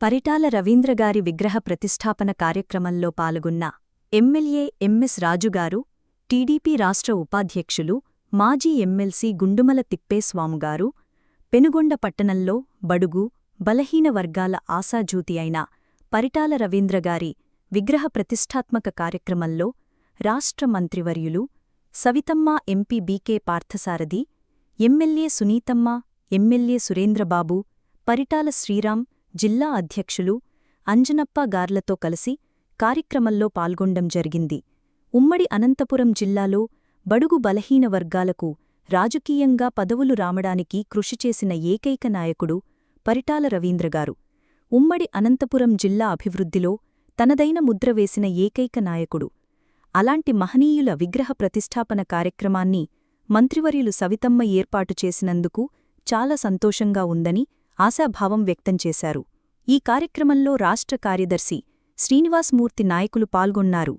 పరిటాల రవీంద్రగారి విగ్రహ ప్రతిష్ఠాపన కార్యక్రమంలో పాల్గొన్న ఎమ్మెల్యే ఎంఎస్ రాజుగారు టీడీపీ రాష్ట్ర ఉపాధ్యక్షులు మాజీ ఎమ్మెల్సీ గుండుమల తిప్పేస్వాముగారు పెనుగొండ పట్టణంలో బడుగు బలహీన వర్గాల ఆశాజ్యూతి అయిన పరిటాల రవీంద్రగారి విగ్రహ ప్రతిష్ఠాత్మక కార్యక్రమంలో రాష్ట్ర మంత్రివర్యులు Savithamma MP BK Parthasarathi MLA Sunithamma MLA Surendrababu Paritala Sriram జిల్లా అధ్యక్షులు అంజనప్ప గార్లతో కలిసి కార్యక్రమంలో పాల్గొండం జరిగింది. ఉమ్మడి అనంతపురం జిల్లాలో బడుగు బలహీన వర్గాలకు రాజకీయంగా పదవులు రామడానికి కృషి చేసిన ఏకైక నాయకుడు పరిటాల రవీంద్రగారు ఉమ్మడి అనంతపురం జిల్లా అభివృద్ధిలో తనదైన ముద్ర వేసిన ఏకైక నాయకుడు. అలాంటి మహనీయుల విగ్రహ ప్రతిష్ఠాపన కార్యక్రమాన్ని మంత్రివర్యులు సవితమ్మ ఏర్పాటు చేసినందుకు చాలా సంతోషంగా ఉందని ఆశాభావం వ్యక్తం చేశారు. ఈ కార్యక్రమంలో రాష్ట్ర కార్యదర్శి శ్రీనివాస్మూర్తి నాయకులు పాల్గొన్నారు.